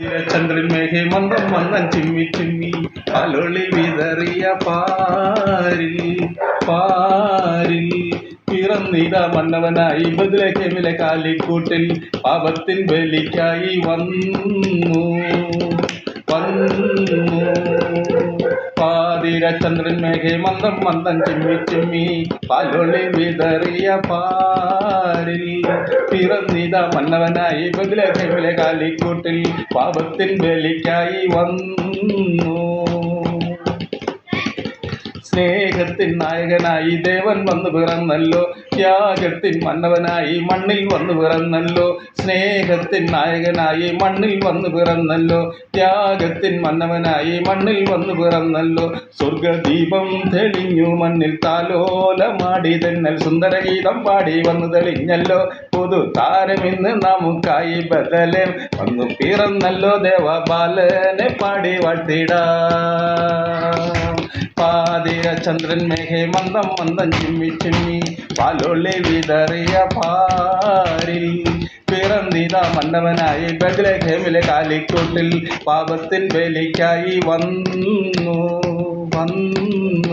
ചന്ദ്രൻ മേഘേ മന്ദം മന്ദം ചിമ്മി ചിമ്മി അലൊളി വിതറിയ പാരിൽ പാരിൽ. പിറന്നിത മന്നവനായി ബദ്രഹേമിലെ കാലിക്കൂട്ടിൽ പാപത്തിൻ ബലിക്കായി വന്നു. ചന്ദ്രൻ മേഘേ മന്ദം മന്ദം ചിമ്മി ചിമ്മി പാലൊളി വിതറിയ പാരിൽ. പിറന്നിത മന്നവനായി ബദ്രഹേമിലെ കാലിക്കൂട്ടിൽ പാപത്തിൻ ബലിക്കായി വന്നു. സ്നേഹത്തിൻ നായകനായി ദേവൻ വന്നു പിറന്നല്ലോ. ത്യാഗത്തിൻ മന്നവനായി മണ്ണിൽ വന്നു പിറന്നല്ലോ. സ്നേഹത്തിൻ നായകനായി മണ്ണിൽ വന്നു പിറന്നല്ലോ. ത്യാഗത്തിൻ മന്നവനായി മണ്ണിൽ വന്നു പിറന്നല്ലോ. സ്വർഗദീപം തെളിഞ്ഞു മണ്ണിൽ താലോലമാടി തെന്നൽ സുന്ദരഗീതം പാടി വന്നു തെളിഞ്ഞല്ലോ. പുതു താരമിന്ന് നമുക്കായി ബദലെ വന്നു പിറന്നല്ലോ. ദേവബാലനെ പാടി വാഴ്ത്തിടാം. പാതിര ചന്ദ്രൻ മേഘേ മന്ദം മന്ദം ചിമ്മി ചിമ്മി. പാലൊളി വിതറിയ പാരിൽ പിറന്നിത മന്നവനായി ബദ്രഹേമിലെ കാലിക്കൂട്ടിൽ പാപത്തിൻ വേലിക്കായി വന്നു വന്നു.